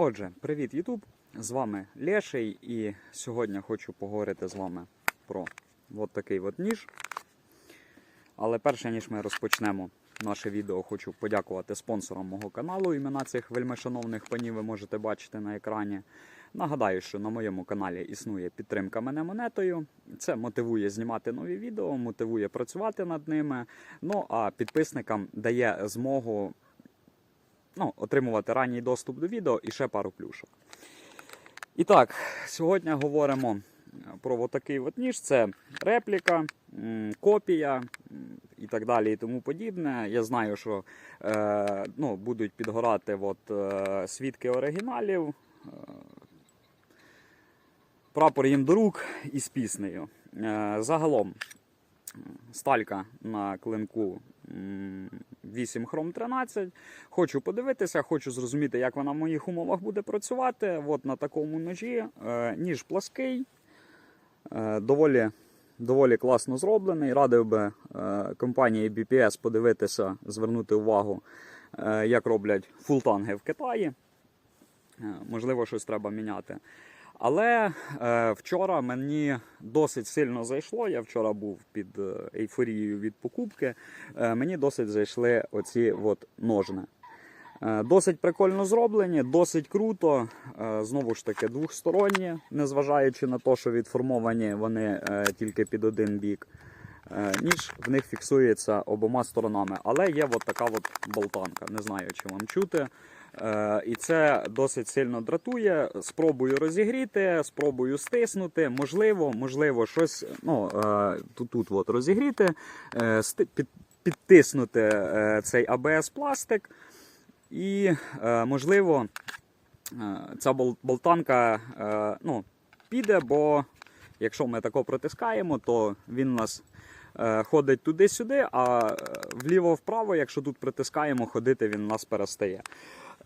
Отже, привіт, Ютуб! З вами Леший, і сьогодні хочу поговорити з вами про от такий от ніж. Але перше, ніж ми розпочнемо наше відео, хочу подякувати спонсорам мого каналу. Імена цих вельмишановних панів ви можете бачити на екрані. Нагадаю, що на моєму каналі існує підтримка мене монетою. Це мотивує знімати нові відео, мотивує працювати над ними. Ну а підписникам дає змогу ну, отримувати ранній доступ до відео і ще пару плюшок. І так, сьогодні говоримо про отакий от ніж. Це репліка, копія і так далі, і тому подібне. Я знаю, що е, ну, будуть підгорати от, е, свідки оригіналів. Е, прапор їм до рук із піснею. Е, загалом сталька на клинку 8 хром 13. Хочу подивитися, хочу зрозуміти, як вона в моїх умовах буде працювати. От на такому ножі. Е, Ніж плаский, е, доволі, доволі класно зроблений. Радив би е, компанії BPS подивитися, звернути увагу, як роблять фултанги в Китаї. Можливо, щось треба міняти. Але е, вчора мені досить сильно зайшло. Я вчора був під е, ейфорією від покупки. Е, мені досить зайшли оці от ножни. Е, Досить прикольно зроблені, досить круто. Е, Знову ж таки, двохсторонні, незважаючи на те, що відформовані вони е, тільки під один бік. Е, Ніж в них фіксується обома сторонами. Але є от така от болтанка. Не знаю, чи вам чути. Е, І це досить сильно дратує. Спробую розігріти, спробую стиснути. Можливо, можливо, щось ну, е, тут, тут от розігріти, е, підтиснути цей АБС пластик. І, можливо, ця болтанка ну, піде, бо якщо ми тако протискаємо, то він у нас ходить туди-сюди, а вліво-вправо, якщо тут притискаємо, ходити він у нас перестає.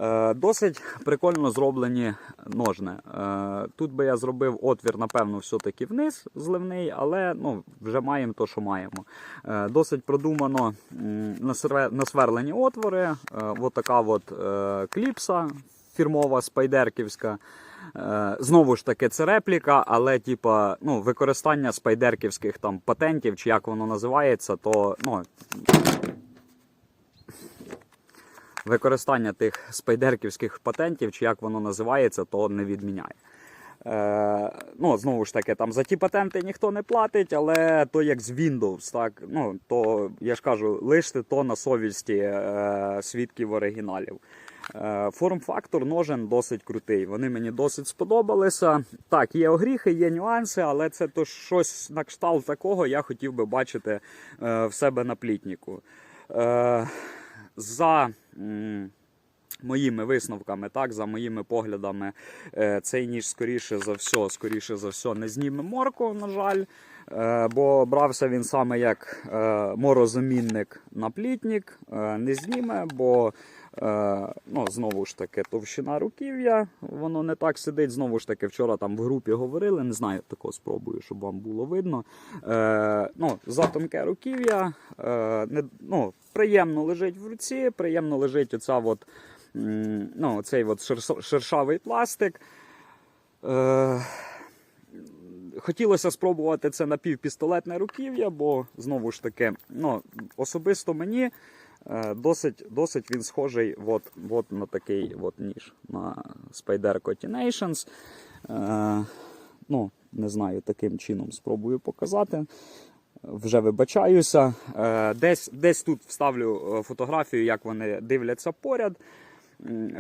Е, Досить прикольно зроблені ножни. Е, Тут би я зробив отвір, напевно, все-таки вниз зливний, але ну, вже маємо то, що маємо. Е, Досить продумано насверлені отвори. От така от кліпса фірмова спайдерківська. Знову ж таки, це репліка, але типа, ну, використання спайдерківських там патентів, чи як воно називається, то ну, використання тих спайдерківських патентів, чи як воно називається, то не відміняє. Е, ну, знову ж таки, там за ті патенти ніхто не платить, але то як з Windows, так, ну, то я ж кажу, лиште то на совісті е, свідків оригіналів. Е, Форм-фактор ножен досить крутий. Вони мені досить сподобалися. Так, є огріхи, є нюанси, але це то щось на кшталт такого я хотів би бачити е, в себе на плітніку. Е, за моїми висновками, так, за моїми поглядами, е, цей ніж скоріше за все, скоріше за все, не зніме морку, на жаль. Е, Бо брався він саме як е, морозамінник на плітнік, е, не зніме, бо ну, знову ж таки товщина руків'я, воно не так сидить. Знову ж таки, вчора там в групі говорили, не знаю, тако спробую, щоб вам було видно. Е, ну, затонке руків'я, е, не, ну, приємно лежить в руці, приємно лежить оця от, ну, цей от шершавий пластик. Е, Хотілося спробувати це напівпістолетне руків'я, бо знову ж таки, ну, особисто мені е, досить, досить він схожий от, от на такий от ніж на Spider Nations. Е, ну, не знаю, таким чином спробую показати. Вже вибачаюся. Е, Десь, десь тут вставлю е, фотографію, як вони дивляться поряд.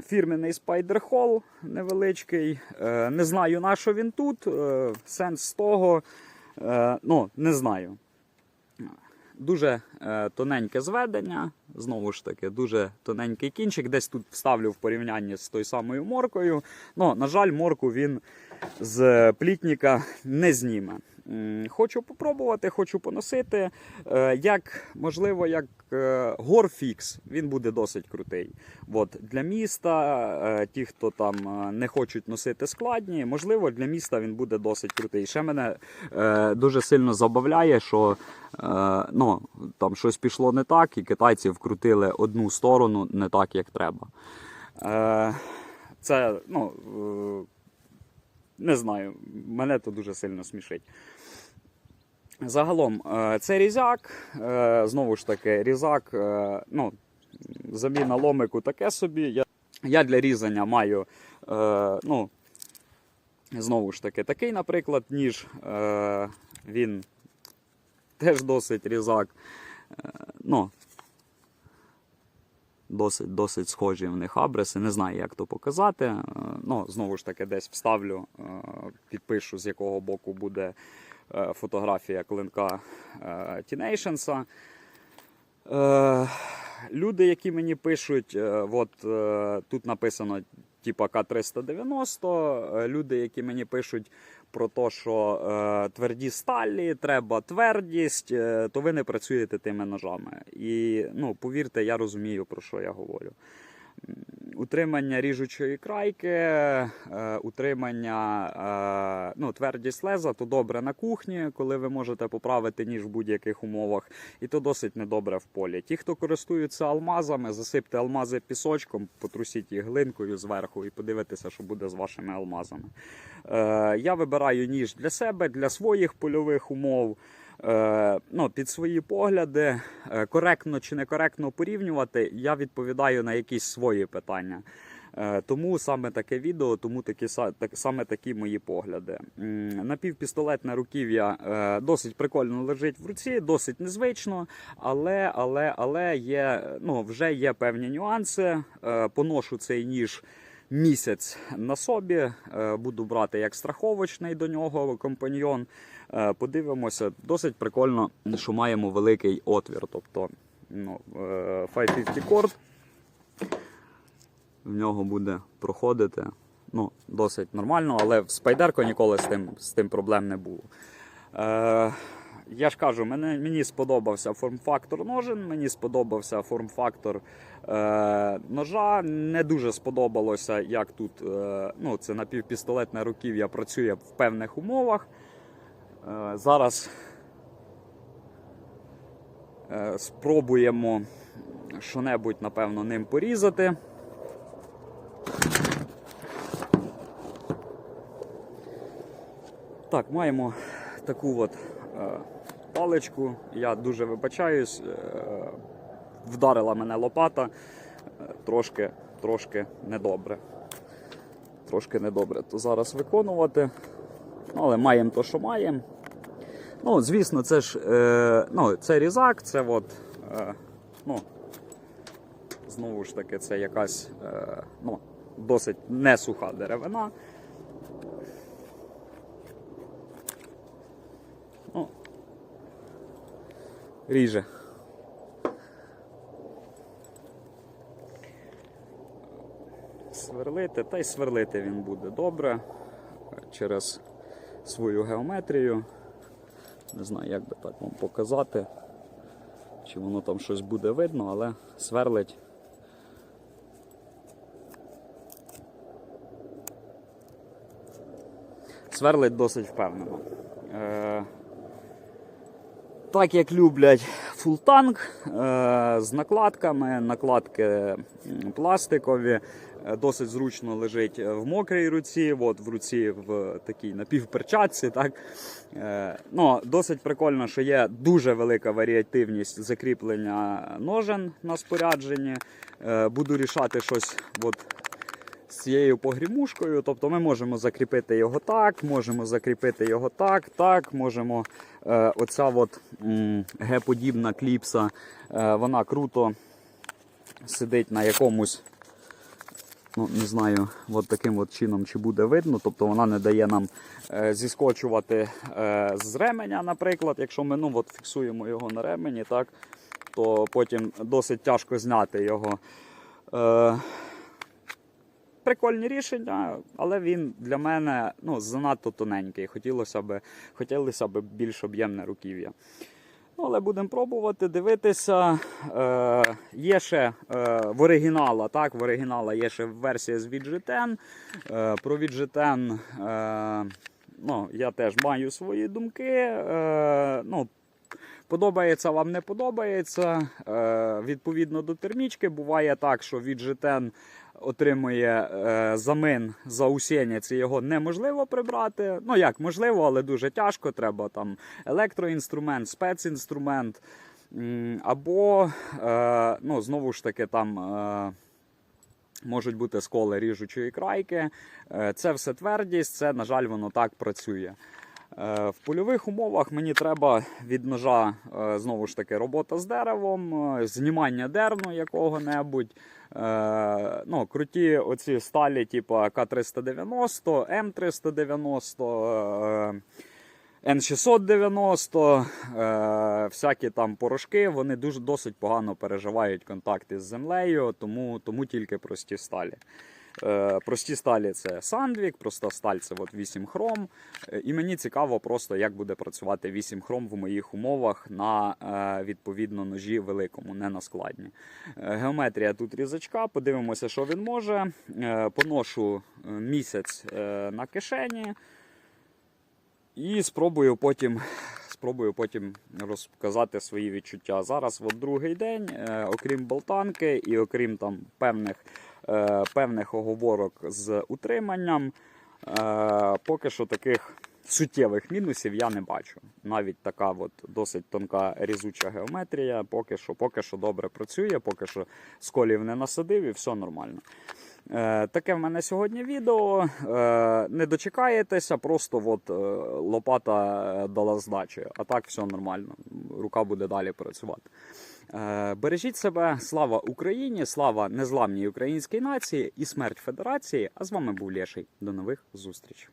Фірменний Spider Hall невеличкий. Е, Не знаю, на що він тут. Е, Сенс того. е, Ну, не знаю. Дуже е, тоненьке зведення, знову ж таки, дуже тоненький кінчик. Десь тут вставлю в порівнянні з тою самою моркою. Ну, на жаль, морку він з плітника не зніме. Хочу попробувати, хочу поносити. Е, Як можливо, як е, горфікс, він буде досить крутий. От, для міста, е, ті, хто там не хочуть носити складні, можливо, для міста він буде досить крутий. Ще мене дуже сильно забавляє, що ну, там щось пішло не так, і китайці вкрутили одну сторону не так, як треба. Це, ну, не знаю, мене то дуже сильно смішить. Загалом, е, це різак, е, знову ж таки, різак, е, ну, заміна ломику таке собі. Я, для різання маю, ну, знову ж таки, такий, наприклад, ніж. Він теж досить різак. Ну, досить, досить схожі в них абреси. Не знаю, як то показати. Е, Ну, знову ж таки, десь вставлю, е, підпишу, з якого боку буде е, фотографія клинка Тінейшенса. Люди, які мені пишуть, от тут написано типа К390. е, Люди, які мені пишуть про те, що е, тверді сталі, треба твердість, е, то ви не працюєте тими ножами. І ну, повірте, я розумію, про що я говорю. Утримання ріжучої крайки, е, утримання е, ну, твердість леза, то добре на кухні, коли ви можете поправити ніж в будь-яких умовах, і то досить недобре в полі. Ті, хто користуються алмазами, засипте алмази пісочком, потрусіть їх глинкою зверху і подивитеся, що буде з вашими алмазами. Е, я вибираю ніж для себе, для своїх польових умов. Е, ну, під свої погляди, е, коректно чи некоректно порівнювати, я відповідаю на якісь свої питання. Е, Тому саме таке відео, тому такі, так, саме такі мої погляди. Напівпістолетне руків'я досить прикольно лежить в руці, досить незвично, але, але, але є, ну, вже є певні нюанси. Поношу цей ніж місяць на собі. Буду брати як страховочний до нього компаньйон. Е, Подивимося, досить прикольно, що маємо великий отвір. Тобто ну, е, 550 корд в нього буде проходити. Ну, досить нормально, але в спайдерко ніколи з тим, з тим проблем не було. Е, я ж кажу, мене, мені сподобався форм-фактор ножен, мені сподобався форм-фактор е, ножа. Не дуже сподобалося, як тут е, ну, це напівпістолетне руків'я працює в певних умовах. Е, зараз е, спробуємо що-небудь, напевно, ним порізати. Так, маємо таку от е, паличку. Я дуже вибачаюсь. Вдарила мене лопата. Трошки, трошки недобре. Трошки недобре. То зараз виконувати. Але маємо то, що маємо. Ну, звісно, це ж е, ну, це різак, це от, е, ну, знову ж таки, це якась е, ну, досить несуха деревина. Ну, ріже. Сверлити, та й сверлити він буде добре через свою геометрію. Не знаю, як би так вам показати, чи воно там щось буде видно, але сверлить. Сверлить досить впевнено. Е, так як люблять фултанк е, з накладками, накладки пластикові, е, досить зручно лежить в мокрій руці, от в руці в такій напівперчатці. Так? Е, ну, досить прикольно, що є дуже велика варіативність закріплення ножен на спорядженні. Е, буду рішати щось. От, цією погрімушкою. Тобто ми можемо закріпити його так, можемо закріпити його так, так, можемо е, оця от Г-подібна кліпса, е, вона круто сидить на якомусь. Ну, не знаю, от таким от чином чи буде видно. Тобто вона не дає нам е, зіскочувати е, з ременя, наприклад. Якщо ми ну, от фіксуємо його на ремені, так, то потім досить тяжко зняти його. Е, прикольні рішення, але він для мене ну, занадто тоненький. Хотілося б, хотілося б більш об'ємне руків'я. Ну, але будемо пробувати дивитися. Е, є ще е, в оригінала, так, в оригінала є ще версія з VG10. Е, про VG10 е, ну, я теж маю свої думки. Е, ну, Подобається вам не подобається. Е, відповідно до термічки, буває так, що від GTN отримує е, замин заусєнець і його неможливо прибрати. Ну як можливо, але дуже тяжко. Треба там електроінструмент, спецінструмент. Або, е, ну, знову ж таки, там можуть бути сколи ріжучої крайки. Це все твердість, це, на жаль, воно так працює. Е, В польових умовах мені треба від ножа е, знову ж таки робота з деревом, е, знімання дерну якого-небудь. Ну, круті оці сталі, типу К390, М390. е, N690, е, всякі там порошки, вони дуже досить погано переживають контакти з землею, тому, тому тільки прості сталі. Е, прості сталі це Сандвік, проста сталь це от 8 хром. Е, І мені цікаво просто, як буде працювати 8 хром в моїх умовах на е, відповідно ножі великому, не на складні. Геометрія тут різачка, подивимося, що він може. Поношу місяць на кишені. І спробую потім, спробую потім розказати свої відчуття. Зараз от другий день, окрім болтанки і окрім там певних, певних оговорок з утриманням, е, поки що таких суттєвих мінусів я не бачу. Навіть така от досить тонка різуча геометрія, поки що, поки що добре працює, поки що сколів не насадив і все нормально. Е, Таке в мене сьогодні відео. Е, Не дочекаєтеся, просто от, е, лопата е, дала здачі, а так все нормально. Рука буде далі працювати. Е, Бережіть себе, слава Україні, слава незламній українській нації і смерть Федерації. А з вами був Лєший. До нових зустрічей.